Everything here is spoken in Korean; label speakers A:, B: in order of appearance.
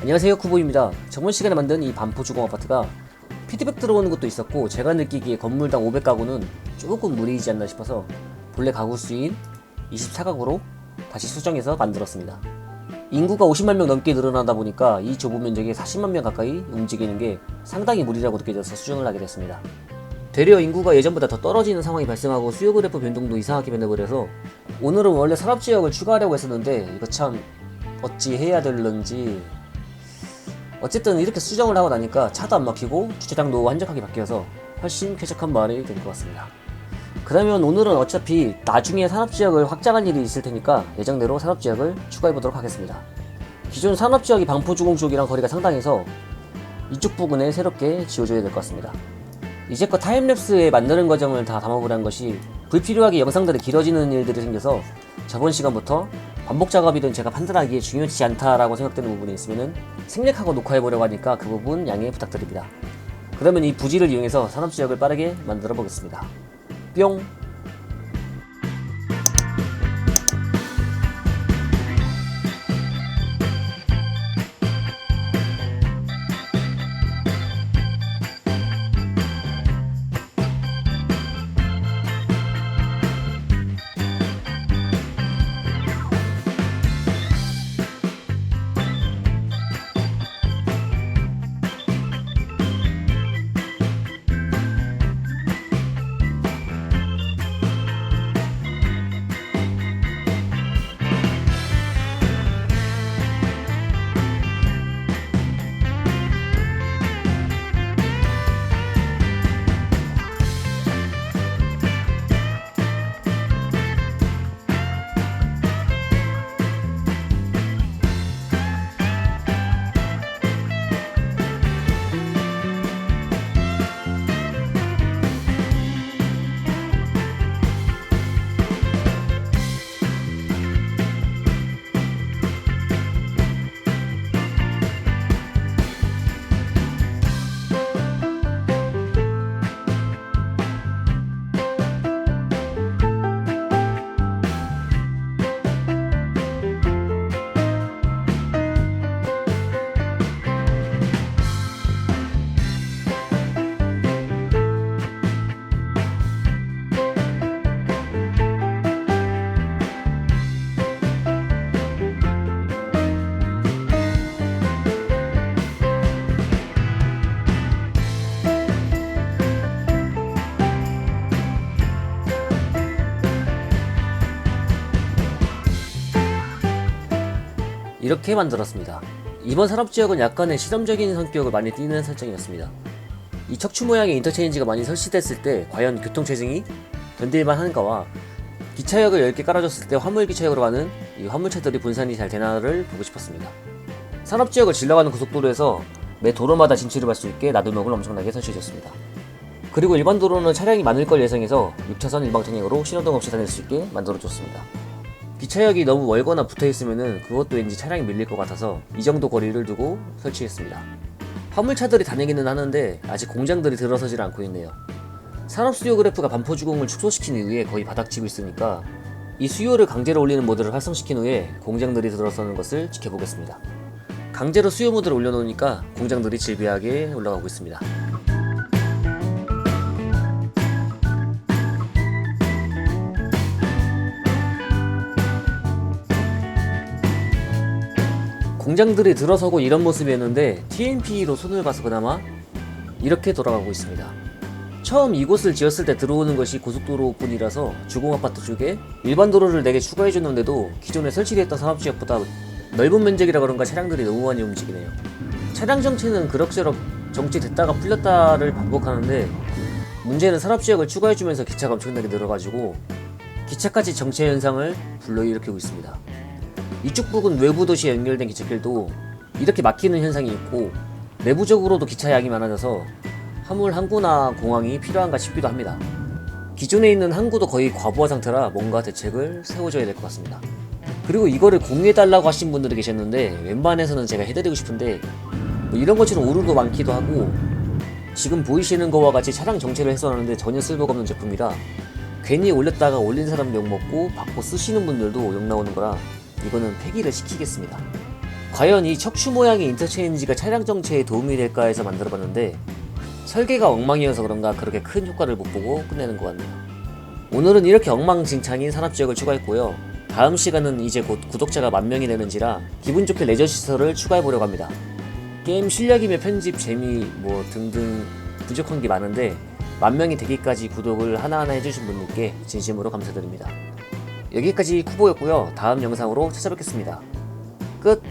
A: 안녕하세요 쿠보입니다. 저번 시간에 만든 이 반포 주공 아파트가 피드백 들어오는 것도 있었고 제가 느끼기에 건물당 500가구는 조금 무리이지 않나 싶어서 본래 가구 수인 24가구로 다시 수정해서 만들었습니다. 인구가 50만 명 넘게 늘어나다 보니까 이 좁은 면적에 40만 명 가까이 움직이는 게 상당히 무리라고 느껴져서 수정을 하게 됐습니다. 되려 인구가 예전보다 더 떨어지는 상황이 발생하고 수요 그래프 변동도 이상하게 변해버려서 오늘은 원래 산업지역을 추가하려고 했었는데 이거 참 어찌 해야 될런지 어쨌든 이렇게 수정을 하고 나니까 차도 안 막히고 주차장도 한적하게 바뀌어서 훨씬 쾌적한 마을이 된 것 같습니다. 그러면 오늘은 어차피 나중에 산업지역을 확장할 일이 있을 테니까 예정대로 산업지역을 추가해 보도록 하겠습니다. 기존 산업지역이 방포주공 쪽이랑 거리가 상당해서 이쪽 부분에 새롭게 지어줘야 될 것 같습니다. 이제껏 타임랩스에 만드는 과정을 다 담아보라는 것이 불필요하게 영상들이 길어지는 일들이 생겨서 저번 시간부터 반복 작업이든 제가 판단하기에 중요치 않다라고 생각되는 부분이 있으면은 생략하고 녹화해보려고 하니까 그 부분 양해 부탁드립니다. 그러면 이 부지를 이용해서 산업지역을 빠르게 만들어 보겠습니다. 뿅! 이렇게 만들었습니다. 이번 산업지역은 약간의 실험적인 성격을 많이 띠는 설정이었습니다. 이 척추 모양의 인터체인지가 많이 설치됐을 때 과연 교통체증이 견딜만 한가와 기차역을 10개 깔아줬을 때 화물기차역으로 가는 이 화물차들이 분산이 잘 되나를 보고 싶었습니다. 산업지역을 질러가는 고속도로에서 매 도로마다 진출을 할 수 있게 나들목을 엄청나게 설치해줬습니다. 그리고 일반 도로는 차량이 많을 걸 예상해서 6차선 일방통행으로 신호등 없이 다닐 수 있게 만들어줬습니다. 기차역이 너무 멀거나 붙어 있으면은 그것도 왠지 차량이 밀릴 것 같아서 이 정도 거리를 두고 설치했습니다. 화물차들이 다니기는 하는데 아직 공장들이 들어서질 않고 있네요. 산업 수요 그래프가 반포 주공을 축소시킨 이후에 거의 바닥치고 있으니까 이 수요를 강제로 올리는 모드를 활성시킨 후에 공장들이 들어서는 것을 지켜보겠습니다. 강제로 수요 모드를 올려놓으니까 공장들이 질비하게 올라가고 있습니다. 공장들이 들어서고 이런 모습이었는데 TNP로 손을 봐서 그나마 이렇게 돌아가고 있습니다. 처음 이곳을 지었을 때 들어오는 것이 고속도로뿐이라서 주공아파트 쪽에 일반 도로를 4개 추가해 줬는데도 기존에 설치되었던 산업지역보다 넓은 면적이라 그런가 차량들이 너무 많이 움직이네요. 차량 정체는 그럭저럭 정체됐다가 풀렸다를 반복하는데 문제는 산업지역을 추가해주면서 기차가 엄청나게 늘어가지고 기차까지 정체 현상을 불러일으키고 있습니다. 이쪽 부근 외부 도시에 연결된 기찻길도 이렇게 막히는 현상이 있고 내부적으로도 기차 양이 많아져서 화물 항구나 공항이 필요한가 싶기도 합니다. 기존에 있는 항구도 거의 과부하 상태라 뭔가 대책을 세워줘야 될 것 같습니다. 그리고 이거를 공유해달라고 하신 분들이 계셨는데 웬만해서는 제가 해드리고 싶은데 뭐 이런 것처럼 오류도 많기도 하고 지금 보이시는 거와 같이 차량 정체를 해소하는데 전혀 쓸모가 없는 제품이라 괜히 올렸다가 올린 사람 욕먹고 받고 쓰시는 분들도 욕 나오는 거라 이거는 폐기를 시키겠습니다. 과연 이 척추 모양의 인터체인지가 차량 정체에 도움이 될까 해서 만들어봤는데 설계가 엉망이어서 그런가 그렇게 큰 효과를 못 보고 끝내는 것 같네요. 오늘은 이렇게 엉망진창인 산업지역을 추가했고요. 다음 시간은 이제 곧 구독자가 만 명이 되는지라 기분 좋게 레저 시설을 추가해 보려고 합니다. 게임 실력이며 편집 재미 뭐 등등 부족한 게 많은데 만 명이 되기까지 구독을 하나하나 해주신 분들께 진심으로 감사드립니다. 여기까지 쿠보였고요. 다음 영상으로 찾아뵙겠습니다. 끝.